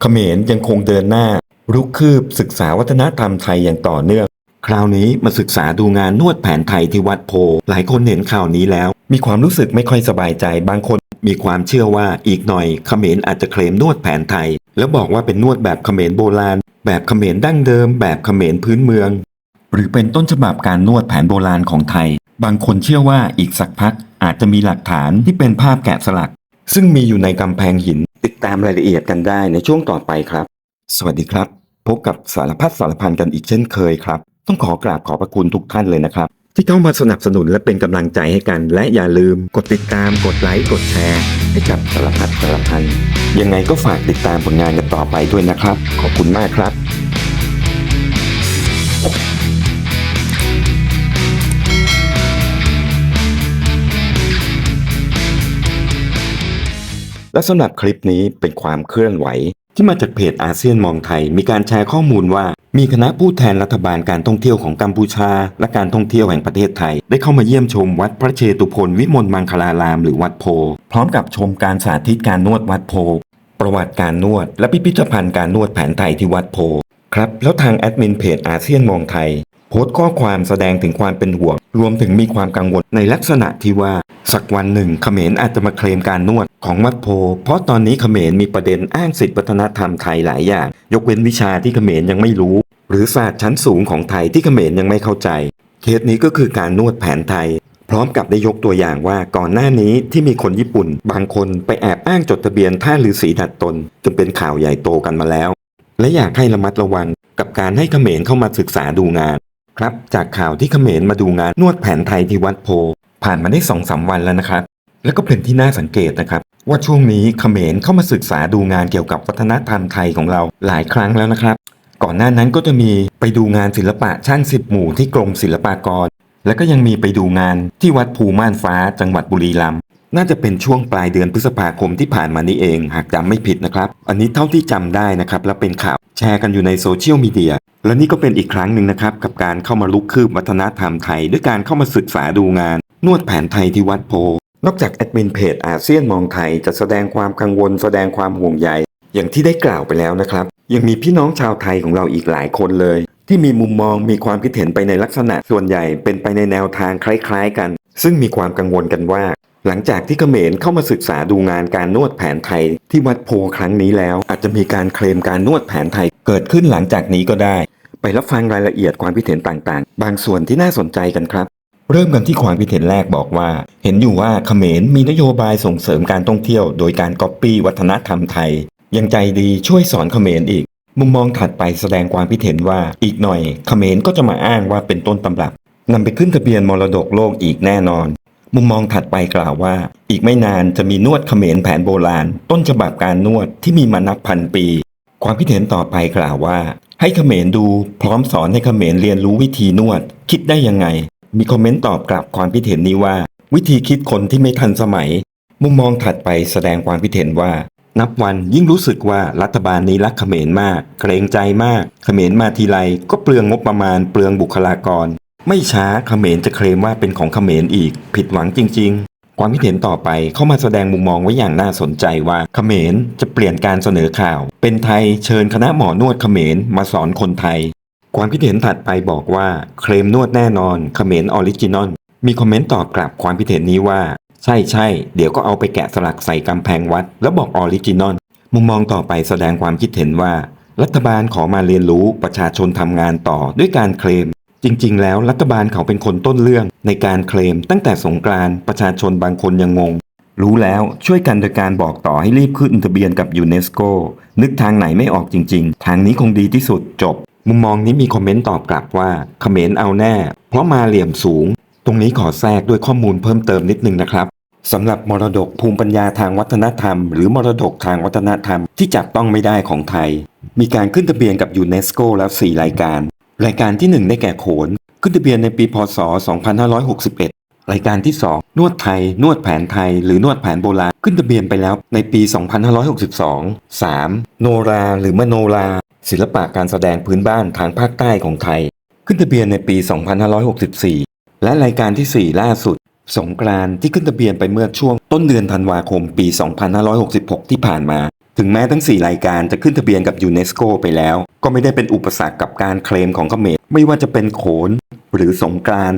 เขมรยังคงเดินหน้า รุกคืบศึกษาวัฒนธรรมไทยอย่างต่อเนื่อง คราวนี้มาศึกษาดูงานนวดแผนไทยที่วัดโพ หลายคนเห็นข่าวนี้แล้ว มีความรู้สึกไม่ค่อยสบายใจ บางคนมีความเชื่อว่าอีกหน่อยเขมรอาจจะเคลมนวดแผนไทย แล้วบอกว่าเป็นนวดแบบเขมรโบราณ แบบเขมรดั้งเดิม แบบเขมรพื้นเมือง หรือเป็นต้นฉบับการนวดแผนโบราณของไทย บางคนเชื่อว่าอีกสักพักอาจจะมีหลักฐานที่เป็นภาพแกะสลัก ซึ่งมีอยู่ในกำแพงหิน ติดตามรายละเอียดกันได้ในช่วงต่อไปครับ สวัสดีครับ พบกับสารพัดสารพันกันอีกเช่นเคยครับ ต้องขอกราบขอบพระคุณทุกท่านเลยนะครับ ที่เข้ามาสนับสนุนและเป็นกำลังใจให้กัน และอย่าลืมกดติดตามกดไลค์กดแชร์ ให้กับสารพัดสารพันยังไงก็ฝากติดตามผลงานกันต่อไปด้วยนะครับ ขอบคุณมากครับ และสำหรับคลิปนี้เป็นความเคลื่อนไหว ที่มาจากเพจอาเซียนมองไทย มีการแชร์ข้อมูลว่า มีคณะผู้แทนรัฐบาลการท่องเที่ยวของกัมพูชา และการท่องเที่ยวแห่งประเทศไทย ได้เข้ามาเยี่ยมชมวัดพระเชตุพนวิมลมังคลารามหรือวัดโพ พร้อมกับชมการสาธิตการนวดวัดโพ ประวัติการนวด และพิพิธภัณฑ์การนวดแผนไทยที่วัดโพครับแล้วทางแอดมินเพจอาเซียนมองไทยโพสต์ข้อความแสดงถึงความเป็นห่วง รวมถึงมีความกังวลในลักษณะที่ว่า สักวันหนึ่งเขมรอาจจะมาเคลมการนวดของวัดโพ เพราะตอนนี้เขมรมีประเด็นอ้างสิทธิวัฒนธรรมไทยหลายอย่าง ยกเว้นวิชาที่เขมรยังไม่รู้ หรือศาสตร์ชั้นสูงของไทยที่เขมรยังไม่เข้าใจ เคสนี้ก็คือการนวดแผนไทย พร้อมกับได้ยกตัวอย่างว่าก่อนหน้านี้ที่มีคนญี่ปุ่น บางคนไปแอบอ้างจดทะเบียนท่าฤาษีดัดตนจนเป็นข่าวใหญ่โตกันมาแล้ว และอยากให้ระมัดระวังกับการให้เขมรเข้ามาศึกษาดูงาน ครับจากข่าวที่เขมรมาดูงานนวดแผนไทยที่วัดโพ ผ่านมาได้สองสามวันแล้วนะครับ แล้วก็เป็นที่น่าสังเกตนะครับ ว่าช่วงนี้เขมรเข้ามาศึกษาดูงานเกี่ยวกับวัฒนธรรมไทยของเราหลายครั้งแล้วนะครับ ก่อนหน้านั้นก็จะมีไปดูงานศิลปะช่างสิบหมู่ที่กรมศิลปากร แล้วก็ยังมีไปดูงานที่วัดภูม่านฟ้าจังหวัดบุรีรัมย์น่าจะเป็นช่วงปลายเดือนพฤษภาคมที่ผ่านมานี้เอง หากจำไม่ผิดนะครับ อันนี้เท่าที่จำได้นะครับ และเป็นข่าวแชร์กันอยู่ในโซเชียลมีเดีย และนี่ก็เป็นอีกครั้งหนึ่งนะครับ กับการเข้ามาลุกคืบวัฒนธรรมไทย ด้วยการเข้ามาศึกษาดูงาน นวดแผนไทยที่วัดโพ นอกจากแอดมินเพจอาเซียนมองไทยจะแสดงความกังวลแสดงความห่วงใยอย่างที่ได้กล่าวไปแล้วนะครับ ยังมีพี่น้องชาวไทยของเราอีกหลายคนเลย ที่มีมุมมองมีความคิดเห็นไปในลักษณะส่วนใหญ่เป็นไปในแนวทางคล้ายๆ กัน ซึ่งมีความกังวลกันว่า หลังจากที่เขมรเข้ามาศึกษาดูงานการนวดแผนไทยที่วัดโพครั้งนี้แล้ว อาจจะมีการเคลมการนวดแผนไทยเกิดขึ้นหลังจากนี้ก็ได้ ไปรับฟังรายละเอียดความคิดเห็นต่างๆ บางส่วนที่น่าสนใจกันครับ เริ่มกันที่ความคิดเห็นแรกบอกว่า เห็นอยู่ว่าเขมรมีนโยบายส่งเสริมการท่องเที่ยว โดยการก๊อปปี้วัฒนธรรมไทย ยังใจดีช่วยสอนเขมรอีก มุมมองถัดไปแสดงความคิดเห็นว่าอีกหน่อยเขมรก็จะมาอ้างว่าเป็นต้นตำรับนำไปขึ้นทะเบียนมรดกโลกอีกแน่นอน มุมมองถัดไปกล่าวว่า อีกไม่นานจะมีนวดเขมรแผนโบราณ ต้นฉบับการนวดที่มีมานับพันปี ความคิดเห็นต่อไปกล่าวว่า ให้เขมรดูพร้อมสอนให้เขมรเรียนรู้วิธีนวด คิดได้ยังไง มีคอมเมนต์ตอบกลับความคิดเห็นนี้ว่า วิธีคิดคนที่ไม่ทันสมัย มุมมองถัดไปแสดงความคิดเห็นว่า นับวันยิ่งรู้สึกว่ารัฐบาลนี้รักเขมรมาก เกรงใจมาก เขมรมาทีไรก็เปลืองงบประมาณ เปลืองบุคลากร ไม่ช้าเขมรจะเคลมว่าเป็นของเขมรอีก ผิดหวังจริง ๆ ความคิดเห็นต่อไปเข้ามาแสดงมุมมองไว้อย่างน่าสนใจว่าเขมรจะเปลี่ยนการเสนอข่าว เป็นไทยเชิญคณะหมอนวดเขมรมาสอนคนไทย ความคิดเห็นถัดไปบอกว่าเคลมนวดแน่นอนเขมรออริจินอลมีคอมเมนต์ตอบกลับความคิดเห็นนี้ว่า ใช่ใช่เดี๋ยวก็เอาไปแกะสลักใส่กำแพงวัด แล้วบอกออริจินอลมุมมองต่อไปแสดงความคิดเห็นว่า รัฐบาลขอมาเรียนรู้ประชาชนทำงานต่อด้วยการเคลม จริงๆ แล้วรัฐบาลเขาเป็นคนต้นเรื่องในการเคลม ตั้งแต่สงกรานต์ประชาชนบางคนยังงง รู้แล้วช่วยกันโดยการบอกต่อให้รีบขึ้นทะเบียนกับยูเนสโกนึกทางไหนไม่ออกจริง ๆ ทางนี้คงดีที่สุดจบ มุมมองนี้มีคอมเมนต์ตอบกลับว่าเขมรเอาแน่ เพราะมาเหลี่ยมสูง ตรงนี้ขอแทรกด้วยข้อมูลเพิ่มเติมนิดนึงนะครับสำหรับมรดกภูมิปัญญาทางวัฒนธรรม หรือมรดกทางวัฒนธรรมที่จับต้องไม่ได้ของไทย มีการขึ้นทะเบียนกับยูเนสโกแล้ว 4 รายการ รายการที่ 1 ได้แก่โขน ขึ้นทะเบียนในปีพศ 2561 รายการที่ 2 นวดไทย นวดแผนไทย หรือนวดแผนโบราณ ขึ้นทะเบียนไปแล้วในปี 2562 3. โนรา หรือมโนรา ศิลปะการแสดงพื้นบ้านทางภาคใต้ของไทย ขึ้นทะเบียนในปี 2564 และรายการทีสี่4 ล่าสุด สงกรานที่ขึ้นทะเบียนไปเมื่อช่วงต้นเดือนธันวาคมปี 2566 ที่ผ่านมา ถึงแม้ทั้ง 4 รายการจะขึ้นทะเบียนกับยูเนสโกไปแล้ว ก็ไม่ได้เป็นอุปสรรคกับการเคลมของเขมรไม่ว่าจะเป็นโขน หรือสงกราน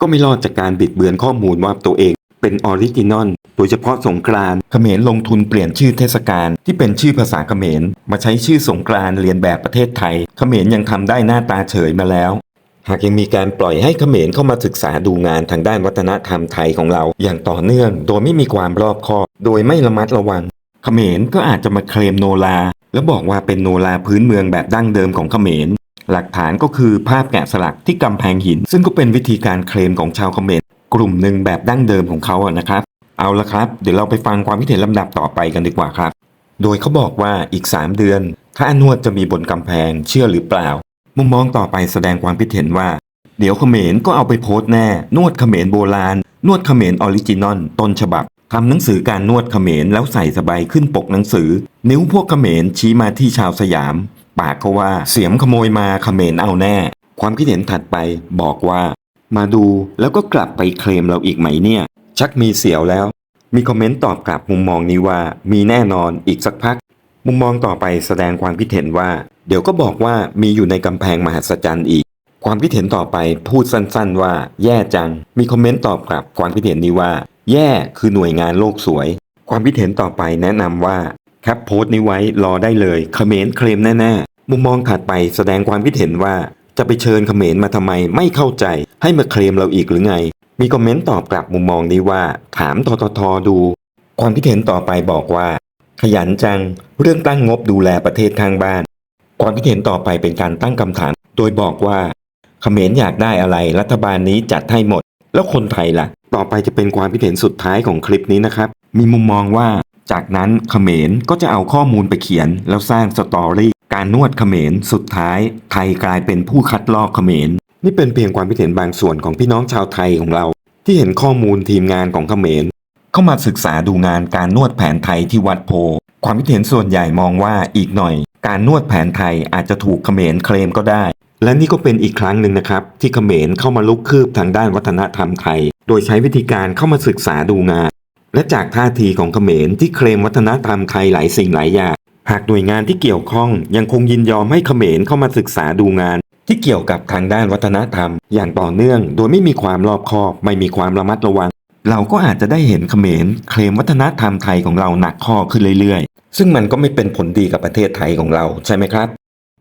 ก็ไม่รอดจากการบิดเบือนข้อมูลว่าตัวเองเป็นออริจินอลโดยเฉพาะสงกรานเขมรลงทุนเปลี่ยนชื่อเทศกาลที่เป็นชื่อภาษาเขมร มาใช้ชื่อสงกรานเรียนแบบประเทศไทย เขมรยังทำได้หน้าตาเฉยมาแล้ว หากยังมีการปล่อยให้เขมรเข้ามาศึกษาดูงานทางด้านวัฒนธรรมไทยของเรา อย่างต่อเนื่อง โดยไม่มีความรอบคอบ โดยไม่ระมัดระวัง เขมรก็อาจจะมาเคลมโนราแล้วบอกว่าเป็นโนราพื้นเมืองแบบดั้งเดิมของเขมร หลักฐานก็คือภาพแกะสลักที่กำแพงหิน ซึ่งก็เป็นวิธีการเคลมของชาวเขมรกลุ่มหนึ่งแบบดั้งเดิมของเขาอะนะครับ เอาละครับ เดี๋ยวเราไปฟังความคิดเห็นลำดับต่อไปกันดีกว่าครับ โดยเขาบอกว่าอีก 3 เดือน ถ้าอนวดจะมีบนกำแพงเชื่อหรือเปล่า มุมมองต่อไปแสดงความคิดเห็นว่า เดี๋ยวเขมรก็เอาไปโพสต์แน่ นวดเขมรโบราณ นวดเขมรออริจินอลต้นฉบับ ทำหนังสือการนวดเขมรแล้วใส่สบายขึ้นปกหนังสือ นิ้วพวกเขมรชี้มาที่ชาวสยาม ปากก็ว่าเสียมขโมยมาเขมรเอาแน่ ความคิดเห็นถัดไปบอกว่า มาดูแล้วก็กลับไปเคลมเราอีกไหมเนี่ย ชักมีเสียวแล้ว มีคอมเมนต์ตอบกลับมุมมองนี้ว่า มีแน่นอนอีกสักพัก มุมมองต่อไปแสดงความคิดเห็นว่า เดี๋ยวก็บอกว่ามีอยู่ในกำแพงมหัศจรรย์อีกความคิดเห็นต่อไปพูดสั้นๆว่าแย่จัง มีคอมเมนต์ตอบกลับความคิดเห็นนี้ว่า แย่คือหน่วยงานโลกสวย ความคิดเห็นต่อไปแนะนำว่าแคปโพสต์นี้ไว้รอได้เลยเขมรเคลมแน่ๆ มุมมองถัดไปแสดงความคิดเห็นว่าจะไปเชิญเขมรมาทำไมไม่เข้าใจ ให้มาเคลมเราอีกหรือไง มีคอมเมนต์ตอบกลับมุมมองนี้ว่า ถามทททดู ความคิดเห็นต่อไปบอกว่า ขยันจัง เรื่องตั้งงบดูแลประเทศข้างบ้าน ความคิดเห็นต่อไปเป็นการตั้งคำถาม โดยบอกว่าเขมรอยากได้อะไรรัฐบาลนี้จัดให้หมด แล้วคนไทยล่ะ ต่อไปจะเป็นความคิดเห็นสุดท้ายของคลิปนี้นะครับ มีมุมมองว่า จากนั้นเขมรก็จะเอาข้อมูลไปเขียน แล้วสร้างสตอรี่การนวดเขมรสุดท้าย ไทยกลายเป็นผู้คัดลอกเขมรนี่เป็นเพียงความคิดเห็นบางส่วนของพี่น้องชาวไทยของเรา ที่เห็นข้อมูลทีมงานของเขมรเข้ามาศึกษาดูงานการนวดแผนไทยที่วัดโพ ความคิดเห็นส่วนใหญ่มองว่าอีกหน่อย การนวดแผนไทยอาจจะถูกเขมรเคลมก็ได้ และนี่ก็เป็นอีกครั้งหนึ่งนะครับ ที่เขมรเข้ามาลุกคืบทางด้านวัฒนธรรมไทย โดยใช้วิธีการเข้ามาศึกษาดูงาน และจากท่าทีของเขมรที่เคลมวัฒนธรรมไทยหลายสิ่งหลายอย่างหากหน่วยงานที่เกี่ยวข้องยังคงยินยอมให้เขมรเข้ามาศึกษาดูงาน ที่เกี่ยวกับทางด้านวัฒนธรรม อย่างต่อเนื่อง โดยไม่มีความรอบคอบ ไม่มีความระมัดระวัง เราก็อาจจะได้เห็นเขมรเคลมวัฒนธรรมไทยของเราหนักข้อขึ้นเรื่อยๆ ซึ่งมันก็ไม่เป็นผลดีกับประเทศไทยของเราใช่ไหมครับ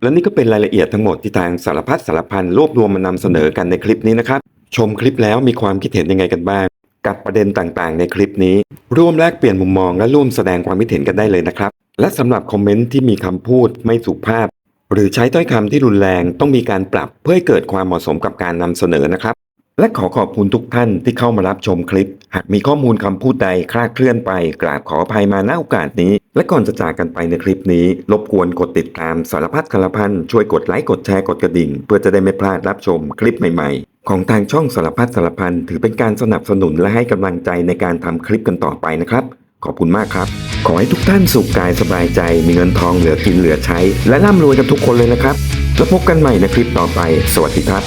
และนี่ก็เป็นรายละเอียดทั้งหมดที่ทางสารพัดสารพันรวบรวมมานำเสนอกันในคลิปนี้นะครับ ชมคลิปแล้วมีความคิดเห็นยังไงกันบ้าง กับประเด็นต่างๆ ในคลิปนี้ ร่วมแลกเปลี่ยนมุมมองและร่วมแสดงความคิดเห็นกันได้เลยนะครับ และสำหรับคอมเมนต์ที่มีคำพูดไม่สุภาพ หรือใช้ถ้อยคำที่รุนแรงต้องมีการปรับเพื่อให้เกิดความเหมาะสมกับการนำเสนอนะครับ และขอขอบคุณทุกท่านที่เข้ามารับชมคลิป หากมีข้อมูลคำพูดใดคลาดเคลื่อนไปกราบขออภัยมาณโอกาสนี้ และก่อนจะจากกันไปในคลิปนี้ รบกวนกดติดตามสารพัดคารพันช่วยกดไลค์กดแชร์กดกระดิ่ง เพื่อจะได้ไม่พลาดรับชมคลิปใหม่ๆ ของทางช่องสารพัดสารพันถือเป็นการสนับสนุนและให้กำลังใจในการทำคลิปกันต่อไปนะครับ ขอบคุณมากครับ ขอให้ทุกท่านสุขกายสบายใจ มีเงินทองเหลือกินเหลือใช้ และร่ำรวยกันทุกคนเลยนะครับ แล้วพบกันใหม่ในคลิปต่อไป สวัสดีครับ